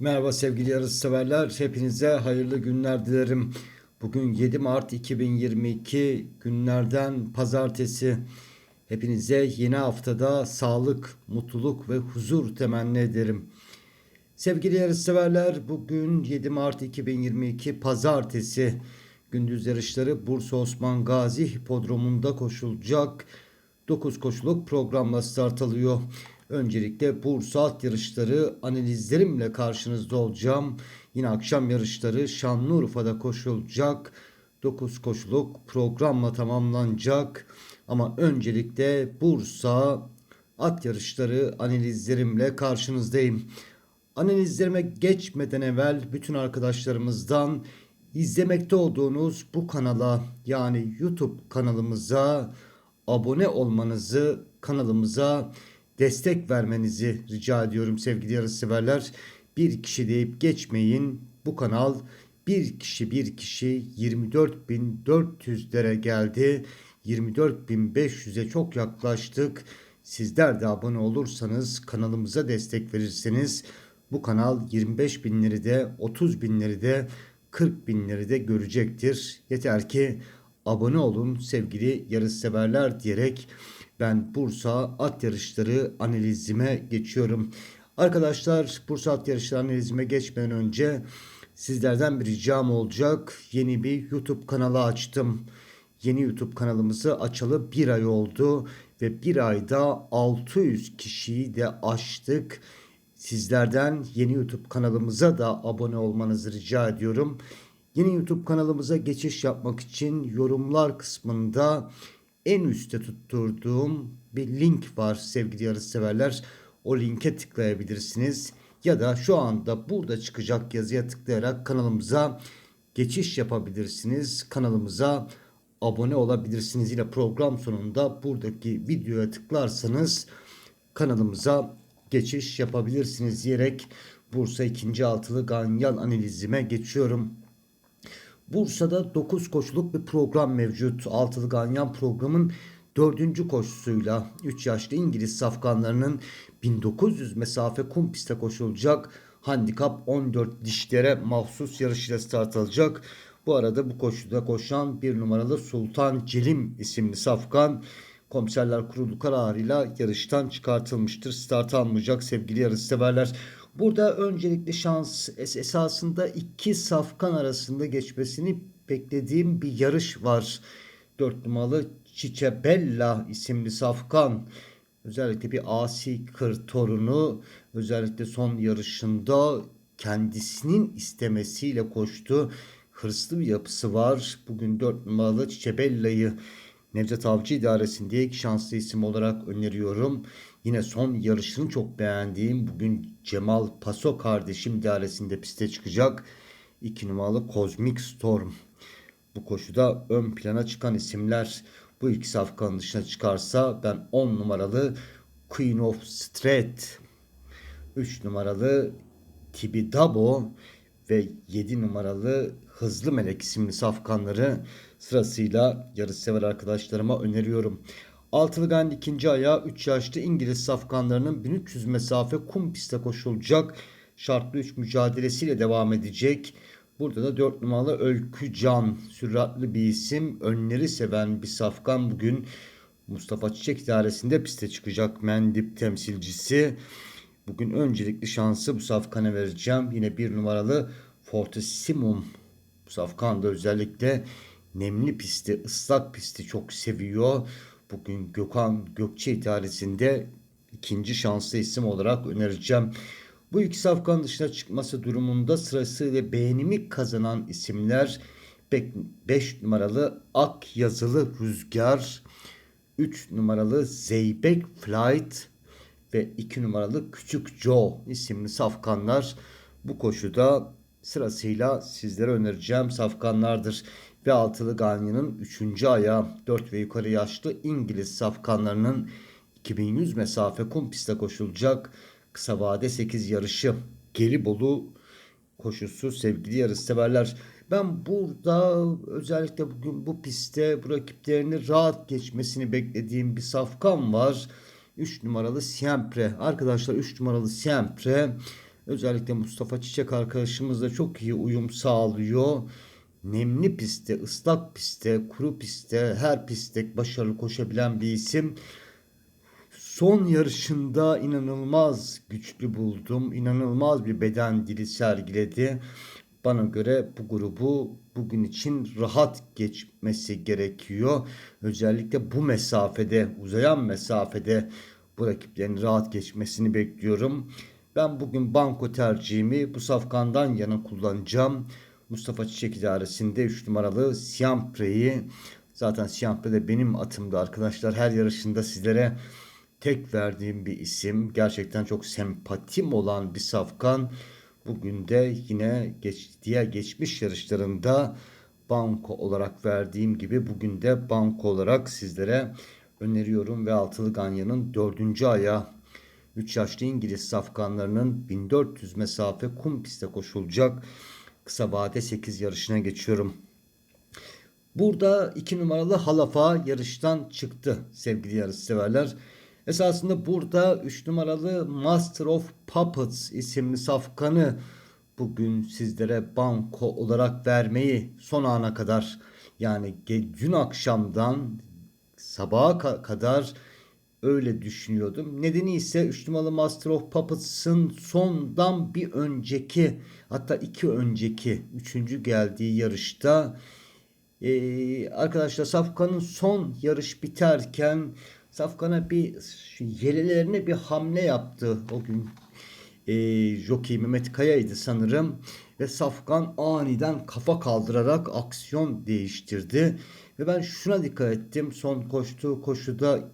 Merhaba sevgili yarışseverler. Hepinize hayırlı günler dilerim. Bugün 7 Mart 2022 günlerden pazartesi. Hepinize yeni haftada sağlık, mutluluk ve huzur temenni ederim. Sevgili yarışseverler bugün 7 Mart 2022 pazartesi. Gündüz yarışları Bursa Osman Gazi Hipodromu'nda koşulacak. 9 koşuluk programla start alıyor. Öncelikle Bursa yarışları analizlerimle karşınızda olacağım. Yine akşam yarışları Şanlıurfa'da koşulacak. 9 koşuluk programla tamamlanacak. Ama öncelikle Bursa at yarışları analizlerimle karşınızdayım. Analizlerime geçmeden evvel bütün arkadaşlarımızdan izlemekte olduğunuz bu kanala yani YouTube kanalımıza abone olmanızı, kanalımıza destek vermenizi rica ediyorum sevgili yarışseverler. Bir kişi deyip geçmeyin. Bu kanal bir kişi bir kişi 24.400'lere geldi. 24.500'e çok yaklaştık. Sizler de abone olursanız kanalımıza destek verirseniz bu kanal 25 binleri de 30 binleri de 40 binleri de görecektir. Yeter ki abone olun sevgili yarışseverler diyerek ben Bursa at yarışları analizime geçiyorum. Arkadaşlar Bursa at yarışları analizime geçmeden önce sizlerden bir ricam olacak. Yeni bir YouTube kanalı açtım. Yeni YouTube kanalımızı açalı bir ay oldu ve bir ayda 600 kişiyi de aştık. Sizlerden yeni YouTube kanalımıza da abone olmanızı rica ediyorum. Yeni YouTube kanalımıza geçiş yapmak için yorumlar kısmında en üstte tutturduğum bir link var sevgili yarışseverler. O linke tıklayabilirsiniz. Ya da şu anda burada çıkacak yazıya tıklayarak kanalımıza geçiş yapabilirsiniz. Kanalımıza abone olabilirsiniz. Yine program sonunda buradaki videoya tıklarsanız kanalımıza geçiş yapabilirsiniz diyerek Bursa 2. altılı ganyan analizime geçiyorum. Bursa'da 9 koşuluk bir program mevcut. Altılı Ganyan programın 4. koşusuyla 3 yaşlı İngiliz safkanlarının 1900 mesafe kum pistte koşulacak. Handikap 14 dişlere mahsus yarışıyla start alacak. Bu arada bu koşuda koşan bir numaralı Sultan Celim isimli safkan komiserler kurulu kararıyla yarıştan çıkartılmıştır. Start almayacak sevgili yarışseverler. Burada öncelikle şans esasında iki safkan arasında geçmesini beklediğim bir yarış var. 4 numaralı Çiçebella isimli safkan. Özellikle bir asi kır torunu özellikle son yarışında kendisinin istemesiyle koştu. Hırslı bir yapısı var. Bugün 4 numaralı Çiçebella'yı Nevzat Avcı İdaresi'nde ilk şanslı isim olarak öneriyorum. Yine son yarışını çok beğendiğim bugün Cemal Paso kardeşim idaresinde piste çıkacak. 2 numaralı Cosmic Storm. Bu koşuda ön plana çıkan isimler bu iki safkanın dışına çıkarsa ben 10 numaralı Queen of Street, 3 numaralı Tibidabo ve 7 numaralı Hızlı Melek isimli safkanları sırasıyla yarışsever arkadaşlarıma öneriyorum. Altılı Gandhi ikinci ayağı 3 yaşlı İngiliz safkanlarının 1300 mesafe kum pistte koşulacak şartlı 3 mücadelesiyle devam edecek. Burada da 4 numaralı Ölkü Can süratli bir isim. Önleri seven bir safkan bugün Mustafa Çiçek idaresinde piste çıkacak Mendip temsilcisi. Bugün öncelikli şansı bu safkana vereceğim. Yine bir numaralı Fortissimum. Bu safkan özellikle nemli pisti, ıslak pisti çok seviyor. Bugün Gökhan Gökçe idaresinde ikinci şanslı isim olarak önereceğim. Bu iki safkan dışına çıkması durumunda sırasıyla beğenimi kazanan isimler 5 numaralı Ak Yazılı Rüzgar, 3 numaralı Zeybek Flight ve 2 numaralı Küçük Joe isimli safkanlar bu koşuda sırasıyla sizlere önereceğim safkanlardır. Ve altılı Ganyan'ın 3. ayağı 4 ve yukarı yaşlı İngiliz safkanlarının 2100 mesafe kum pistte koşulacak kısa vade 8 yarışı Gelibolu koşusu sevgili yarışseverler. Ben burada özellikle bugün bu pistte bu rakiplerini rahat geçmesini beklediğim bir safkan var. 3 numaralı Siempre. Arkadaşlar 3 numaralı Siempre Özellikle Mustafa Çiçek arkadaşımızla çok iyi uyum sağlıyor. Nemli pistte, ıslak pistte, kuru pistte, her pistte başarılı koşabilen bir isim. Son yarışında inanılmaz güçlü buldum. İnanılmaz bir beden dili sergiledi. Bana göre bu grubu bugün için rahat geçmesi gerekiyor. Özellikle bu mesafede, uzayan mesafede bu rakiplerin rahat geçmesini bekliyorum. Ben bugün banko tercihimi bu safkandan yana kullanacağım. Mustafa Çiçek idaresinde 3 numaralı Siampre'yi zaten Siampre de benim atımdı arkadaşlar. Her yarışında sizlere tek verdiğim bir isim. Gerçekten çok sempatim olan bir safkan. Bugün de yine geç, diğer geçmiş yarışlarında banko olarak verdiğim gibi bugün de banko olarak sizlere öneriyorum ve Altılı Ganya'nın dördüncü aya 3 yaşlı İngiliz safkanlarının 1400 mesafe kum pistte koşulacak kısa vade 8 yarışına geçiyorum. Burada 2 numaralı Halafa yarıştan çıktı sevgili yarış severler. Esasında burada 3 numaralı Master of Puppets isimli safkanı bugün sizlere banko olarak vermeyi son ana kadar yani dün akşamdan sabaha kadar öyle düşünüyordum. Nedeni ise 3 numaralı Master of Puppets'ın sondan bir önceki hatta iki önceki üçüncü geldiği yarışta ee, arkadaşlar Safkan'ın son yarış biterken Safkan'a bir yelelerine bir hamle yaptı o gün. E, Jockey Mehmet Kaya'ydı sanırım. Ve Safkan aniden kafa kaldırarak aksiyon değiştirdi. Ve ben şuna dikkat ettim. Son koştuğu koşuda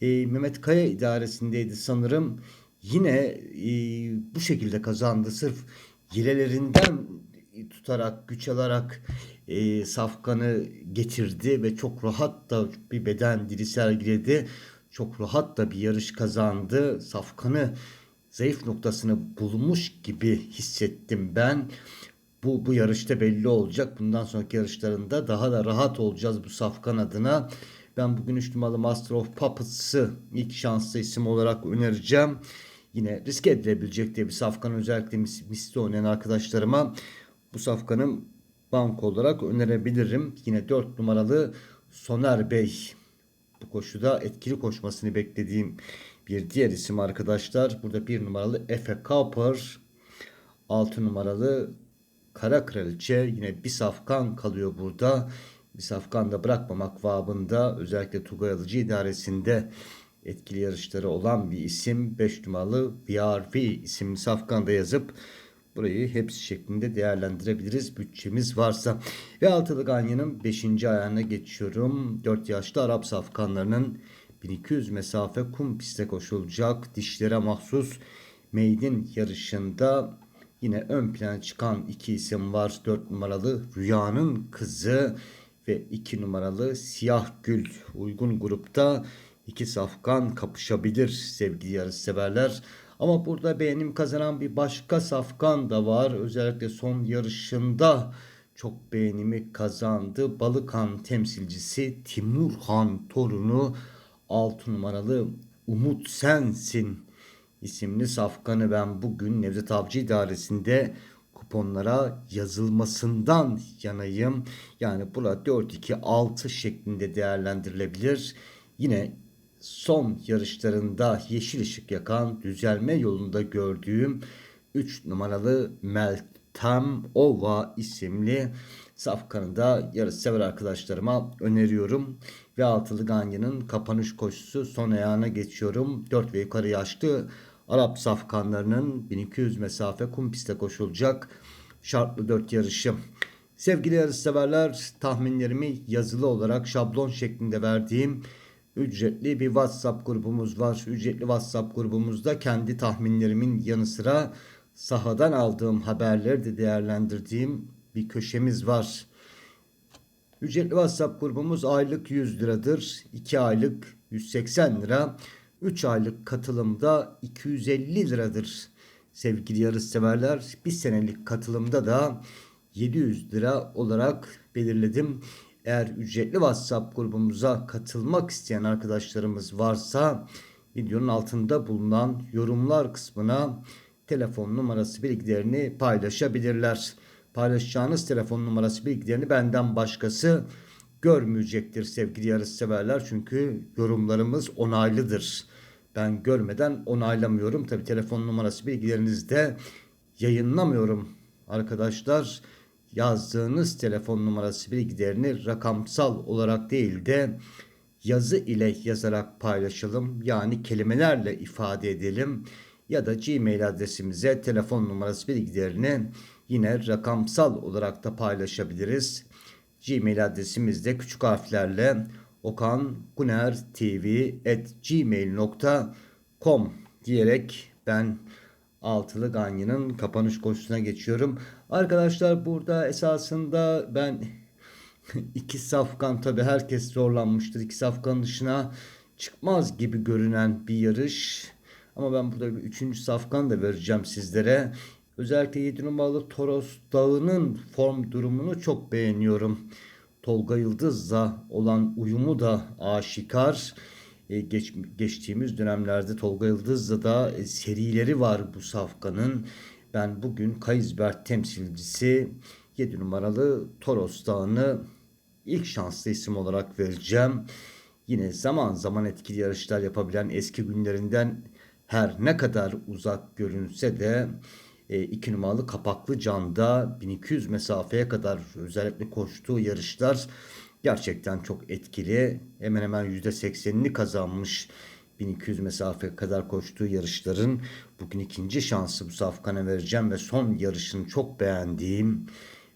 e, Mehmet Kaya idaresindeydi sanırım. Yine e, bu şekilde kazandı. Sırf yelelerinden tutarak, güç alarak e, Safkan'ı getirdi ve çok rahat da bir beden dili sergiledi. Çok rahat da bir yarış kazandı. Safkan'ı zayıf noktasını bulmuş gibi hissettim ben. Bu, bu yarışta belli olacak. Bundan sonraki yarışlarında daha da rahat olacağız bu Safkan adına. Ben bugün 3 numaralı Master of Puppets'ı ilk şanslı isim olarak önereceğim. Yine riske edilebilecek diye bir safkan özellikle misli oynayan arkadaşlarıma bu safkanın bank olarak önerebilirim. Yine 4 numaralı Soner Bey. Bu koşuda etkili koşmasını beklediğim bir diğer isim arkadaşlar. Burada 1 numaralı Efe Cooper. 6 numaralı Kara Kraliçe. Yine bir safkan kalıyor burada. Bir safkan da bırakmamak vabında özellikle Tugay Alıcı idaresinde etkili yarışları olan bir isim. 5 numaralı VRV isimli safkanda yazıp burayı hepsi şeklinde değerlendirebiliriz bütçemiz varsa. Ve Altılı Ganyan'ın 5. ayağına geçiyorum. 4 yaşlı Arap safkanlarının 1200 mesafe kum piste koşulacak dişlere mahsus meydin yarışında yine ön plana çıkan iki isim var. 4 numaralı Rüyanın Kızı ve 2 numaralı Siyah Gül uygun grupta iki safkan kapışabilir sevgili yarışseverler. Ama burada beğenim kazanan bir başka safkan da var. Özellikle son yarışında çok beğenimi kazandı. Balıkhan temsilcisi Timur Han torunu 6 numaralı Umut Sensin isimli safkanı ben bugün Nevzat Avcı idaresinde kuponlara yazılmasından yanayım. Yani burada 4-2-6 şeklinde değerlendirilebilir. Yine son yarışlarında yeşil ışık yakan düzelme yolunda gördüğüm 3 numaralı Meltem Ova isimli safkanı da yarış sever arkadaşlarıma öneriyorum. Ve altılı Ganyan'ın kapanış koşusu son ayağına geçiyorum. 4 ve yukarı yaşlı Arap safkanlarının 1200 mesafe kum piste koşulacak şartlı 4 yarışı. Sevgili yarışseverler tahminlerimi yazılı olarak şablon şeklinde verdiğim ücretli bir WhatsApp grubumuz var. Ücretli WhatsApp grubumuzda kendi tahminlerimin yanı sıra sahadan aldığım haberleri de değerlendirdiğim bir köşemiz var. Ücretli WhatsApp grubumuz aylık 100 liradır. 2 aylık 180 lira. 3 aylık katılımda 250 liradır. Sevgili yarış severler bir senelik katılımda da 700 lira olarak belirledim. Eğer ücretli WhatsApp grubumuza katılmak isteyen arkadaşlarımız varsa videonun altında bulunan yorumlar kısmına telefon numarası bilgilerini paylaşabilirler. Paylaşacağınız telefon numarası bilgilerini benden başkası görmeyecektir sevgili yarışseverler. Çünkü yorumlarımız onaylıdır. Ben görmeden onaylamıyorum. Tabi telefon numarası bilgilerinizi de yayınlamıyorum arkadaşlar. Yazdığınız telefon numarası bilgilerini rakamsal olarak değil de yazı ile yazarak paylaşalım. Yani kelimelerle ifade edelim. Ya da Gmail adresimize telefon numarası bilgilerini yine rakamsal olarak da paylaşabiliriz. Gmail adresimizde küçük harflerle okangunertv@gmail.com diyerek ben Altılı Ganyan'ın kapanış koşusuna geçiyorum. Arkadaşlar burada esasında ben iki safkan tabi herkes zorlanmıştır. İki safkan dışına çıkmaz gibi görünen bir yarış. Ama ben burada bir üçüncü safkan da vereceğim sizlere. Özellikle 7 numaralı Toros Dağı'nın form durumunu çok beğeniyorum. Tolga Yıldız'la olan uyumu da aşikar. Ee, geç, geçtiğimiz dönemlerde Tolga Yıldız'la da e, serileri var bu safkanın. Ben bugün Kayızbert temsilcisi 7 numaralı Toros Dağı'nı ilk şanslı isim olarak vereceğim. Yine zaman zaman etkili yarışlar yapabilen eski günlerinden her ne kadar uzak görünse de 2 e, numaralı kapaklı canda 1200 mesafeye kadar özellikle koştuğu yarışlar gerçekten çok etkili. Hemen hemen %80'ini kazanmış 1200 mesafe kadar koştuğu yarışların bugün ikinci şansı bu Safkan'a vereceğim ve son yarışını çok beğendiğim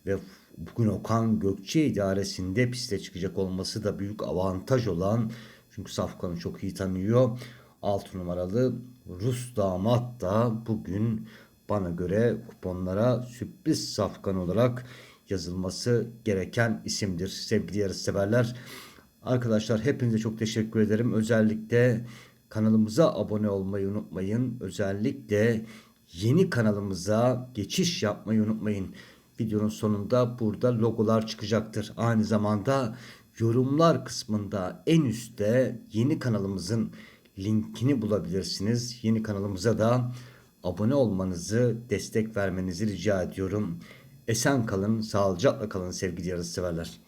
ve bugün Okan Gökçe idaresinde piste çıkacak olması da büyük avantaj olan çünkü Safkan'ı çok iyi tanıyor. 6 numaralı Rus damat da bugün bana göre kuponlara sürpriz safkan olarak yazılması gereken isimdir sevgili yarışseverler. Arkadaşlar hepinize çok teşekkür ederim. Özellikle kanalımıza abone olmayı unutmayın. Özellikle yeni kanalımıza geçiş yapmayı unutmayın. Videonun sonunda burada logolar çıkacaktır. Aynı zamanda yorumlar kısmında en üstte yeni kanalımızın linkini bulabilirsiniz. Yeni kanalımıza da abone olmanızı, destek vermenizi rica ediyorum. Esen kalın, sağlıcakla kalın sevgili yarışseverler.